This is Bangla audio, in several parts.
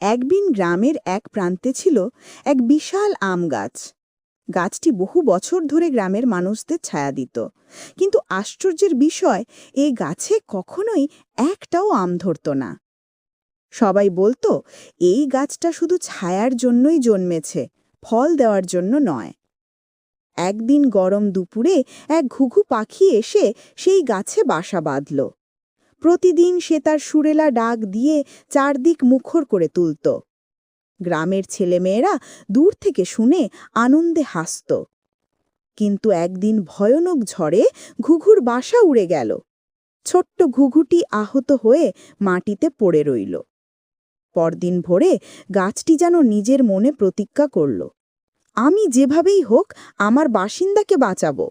একদিন গ্রামের এক প্রান্তে ছিল এক বিশাল আম গাছ। গাছটি বহু বছর ধরে গ্রামের মানুষদের ছায়া দিত। কিন্তু আশ্চর্যের বিষয় এই গাছে কখনোই একটাও আম ধরত না। সবাই বলতো, এই গাছটা শুধু ছায়ার জন্যই জন্মেছে, ফল দেওয়ার জন্য নয়। একদিন গরম দুপুরে এক ঘুঘু পাখি এসে সেই গাছে বাসা বাঁধল। প্রতিদিন সে তার সুরেলা ডাক দিয়ে চারদিক মুখর করে তুলত। গ্রামের ছেলেমেয়েরা দূর থেকে শুনে আনন্দে হাসত। কিন্তু একদিন ভয়ানক ঝড়ে ঘুঘুর বাসা উড়ে গেল। ছোট্ট ঘুঘুটি আহত হয়ে মাটিতে পড়ে রইল। পরদিন ভোরে গাছটি যেন নিজের মনে প্রতিজ্ঞা করল, আমি যেভাবেই হোক আমার বাসিন্দাকে বাঁচাবো।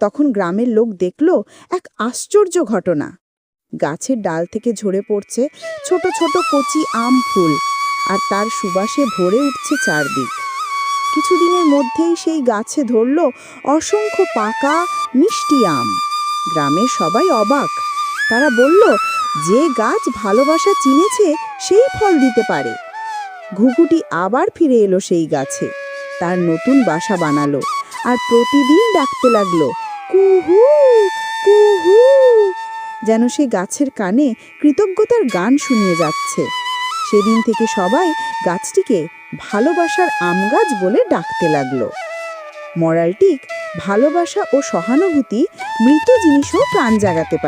তখন গ্রামের লোক দেখল এক আশ্চর্য ঘটনা। গাছের ডাল থেকে ঝরে পড়ছে ছোট ছোট কচি আম ফুল আর তার সুবাসে ভরে উঠছে চারদিক। কিছুদিনের মধ্যেই সেই গাছে ধরল অসংখ্য পাকা মিষ্টি আম। গ্রামের সবাই অবাক। তারা বলল, যে গাছ ভালোবাসা চিনেছে, সেই ফল দিতে পারে। ঘুঘুটি আবার ফিরে এলো সেই গাছে। তার নতুন বাসা বানালো আর প্রতিদিন ডাকতে লাগল, কুহু কুহু যেন সে গাছের কানে কৃতজ্ঞতার গান শুনিয়ে যাচ্ছে। সেদিন থেকে সবাই গাছটিকে ভালোবাসার আম গাছ বলে ডাকতে লাগল। মরালটিক ভালোবাসা ও সহানুভূতি মৃত জিনিসও প্রাণ জাগাতে পারে।